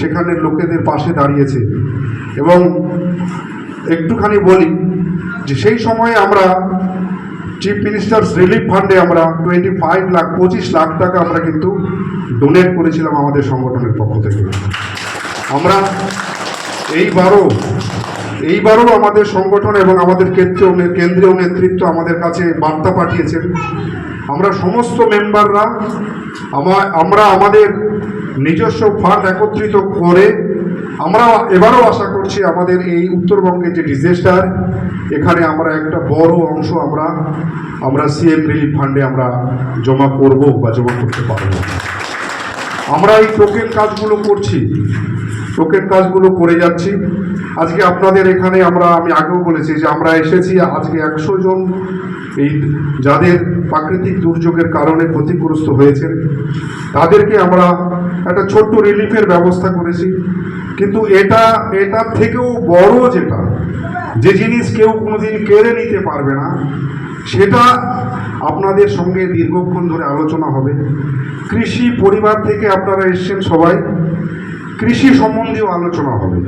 সেখানে লোকেদের পাশে দাঁড়িয়েছে। এবং একটুখানি বলি যে সেই সময়ে আমরা চিফ মিনিস্টার্স রিলিফ ফান্ডে আমরা টোয়েন্টি ফাইভ লাখ, পঁচিশ লাখ টাকা আমরা কিন্তু ডোনেট করেছিলাম আমাদের সংগঠনের পক্ষ থেকে। আমরা এইবারও এইবারও আমাদের সংগঠন এবং আমাদের কেন্দ্রীয় কেন্দ্রীয় নেতৃত্ব আমাদের কাছে বার্তা পাঠিয়েছেন। আমরা সমস্ত মেম্বাররা, আমা- আমরা আমাদের নিজস্ব ফান্ড একত্রিত করে আমরা এবারও আশা করছি আমাদের এই উত্তরবঙ্গের যে ডিজাস্টার এখানে আমরা একটা বড় অংশ আমরা আমরা সিএম রিলিফ ফান্ডে আমরা জমা করব বা জমা করতে পারব। আমরা এই টোকেন কাজগুলো করছি। টোকেন কাজগুলো করে যাচ্ছি। আজকে আপনাদের এখানে আমরা, আমি আগেও বলেছি যে আমরা এসেছি আজকে একশো জন এই যাদের প্রাকৃতিক দুর্যোগের কারণে ক্ষতিগ্রস্ত হয়েছেন, তাদেরকে আমরা একটা ছোট্ট রিলিফের ব্যবস্থা করেছি। কিন্তু এটা, এটার থেকেও বড় যেটা, যে জিনিস কেউ কোনোদিন কেড়ে নিতে পারবে না, সেটা আপনাদের সঙ্গে দীর্ঘক্ষণ ধরে আলোচনা হবে। কৃষি পরিবার থেকে আপনারা এসছেন সবাই। কৃষি সম্বন্ধীয় আলোচনা হবে।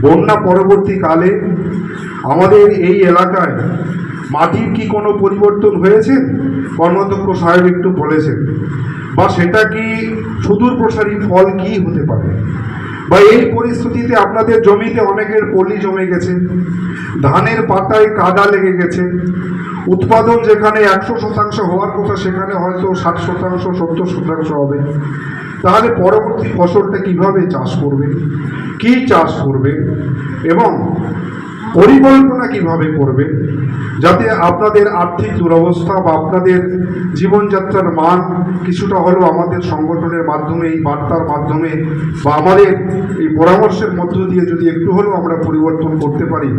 বন্যা পরবর্তীকালে আমাদের এই এলাকায় মাটির কি কোনো পরিবর্তন হয়েছে? কর্মাধ্যক্ষ সাহেব একটু বলেছেন। বা সেটা কি সুদূর প্রসারী ফল কি হতে পারে? বা এই পরিস্থিতিতে আপনাদের জমিতে অনেকের পলি জমে গেছে, ধানের পাতায় কাদা লেগে গেছে, উৎপাদন যেখানে একশো শতাংশ হওয়ার কথা সেখানে হয়তো ষাট শতাংশ, সত্তর শতাংশ হবে। তাহলে পরবর্তী ফসলটা কীভাবে চাষ করবে? কি চাষ করবে? এবং পরিকল্পনা কীভাবে করবে? যাতে আপনাদের আর্থিক দুরবস্থা বা আপনাদের জীবনযাত্রার মান কিছুটা হলেও আমাদের সংগঠনের মাধ্যমে, এই বার্তার মাধ্যমে বা আমাদের এই পরামর্শের মধ্য দিয়ে যদি একটু হলেও আমরা পরিবর্তন করতে পারি,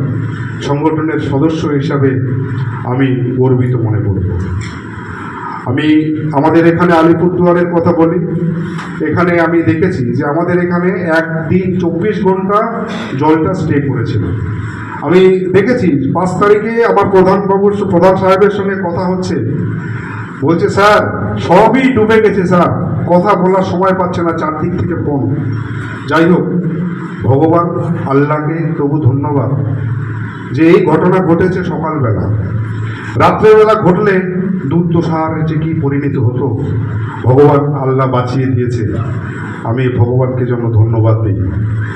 সংগঠনের সদস্য হিসাবে আমি গর্বিত মনে করব। আমি আমাদের এখানে আলিপুরদুয়ারের কথা বলি। এখানে আমি দেখেছি যে আমাদের এখানে একদিন চব্বিশ ঘণ্টা জলটা স্টে করেছিল। আমি দেখেছি পাঁচ তারিখে আমার প্রধান বাবুর প্রধান সাহেবের সঙ্গে কথা হচ্ছে। বলছে, স্যার, সবই ডুবে গেছে, স্যার। কথা বলার সময় পাচ্ছে না, চারদিক থেকে ফোন যাই হোক, ভগবান আল্লাহকে তবু ধন্যবাদ যে এই ঘটনা ঘটেছে সকালবেলা। রাত্রেবেলা ঘটলে দুর্দশার যে কি পরিণত হতো, ভগবান আল্লাহ বাঁচিয়ে দিয়েছে। আমি ভগবানকে জন্য ধন্যবাদ দিই।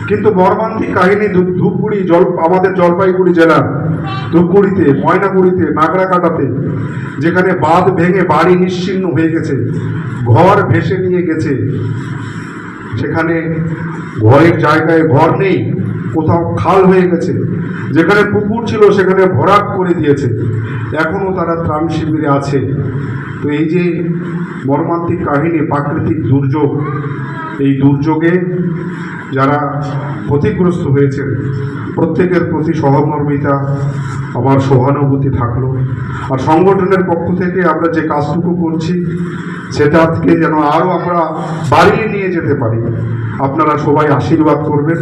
কিন্তু মর্মান্তিক কাহিনী ধূপ- ধূপগুড়ি জল আমাদের জলপাইগুড়ি জেলার ধূপগুড়িতে, ময়নাগুড়িতে নাগরাকাটাতে যেখানে বাঁধ ভেঙে বাড়ি নিশ্চিহ্ন হয়ে গেছে, ঘর ভেসে নিয়ে গেছে, সেখানে ঘরের জায়গায় ঘর নেই কোথাও খাল হয়ে গেছে। যেখানে পুকুর ছিল, সেখানে ভরাট করে দিয়েছে। এখনও তারা ত্রাণ শিবিরে আছে। তো এই যে মর্মান্তিক কাহিনী, প্রাকৃতিক দুর্যোগ, এই দুর্যোগে যারা ক্ষতিগ্রস্ত হয়েছেন, প্রত্যেকের প্রতি সহমর্মিতা, আমার সহানুভূতি থাকল। আর সংগঠনের পক্ষ থেকে আমরা যে কাজটুকু করছি সেটাকে যেন আরও আমরা বাড়িয়ে নিয়ে যেতে পারি। আপনারা সবাই আশীর্বাদ করবেন।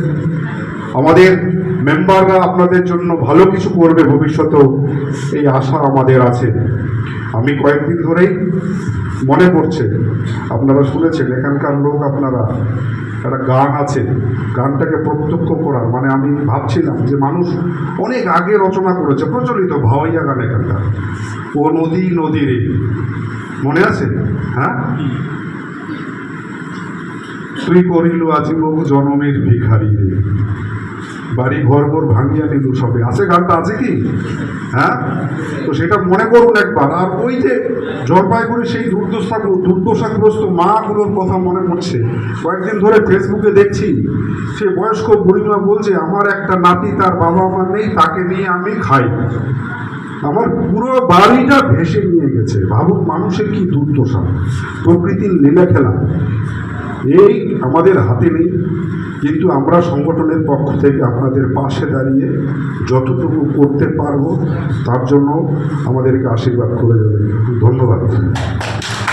আমাদের মেম্বাররা আপনাদের জন্য ভালো কিছু করবে ভবিষ্যতেও, এই আশা আমাদের আছে। আমি কয়েকদিন ধরেই মনে পড়ছে, আপনারা শুনেছেন, এখানকার লোক আপনারা, একটা গান আছে, গানটাকে প্রত্যক্ষ করার মানে আমি ভাবছিলাম যে মানুষ অনেক আগে রচনা করেছে, প্রচলিত ভাওয়াইয়া গান এখানকার। ও নদী নদী রে। মনে আছে? হ্যাঁ? তুই করিল আজীবক জনমের ভিখারি রে। বাড়ি ঘর ঘর ভাঙিয়া নিল সবে আছে, গানটা আছে কি? হ্যাঁ? তো সেটা মনে করুন একবার। আর ওই যে জলপাইগুড়ি সেই দুর্দশা দুর্দশাগ্রস্ত মাগুলোর কথা মনে পড়ছে। কয়েকদিন ধরে ফেসবুকে দেখছি, সে বয়স্ক বুড়িমা বলছে, আমার একটা নাতি তার বাবা মা নেই, তাকে নিয়ে আমি খাই। আমার পুরো বাড়িটা ভেসে নিয়ে গেছে। ভাবুন মানুষের কি দুর্দশা। প্রকৃতির লীলা খেলা এই আমাদের হাতে নেই, কিন্তু আমরা সংগঠনের পক্ষ থেকে আপনাদের পাশে দাঁড়িয়ে যতটুকু করতে পারব, তার জন্য আমাদেরকে আশীর্বাদ করে যাবেন ধন্যবাদ।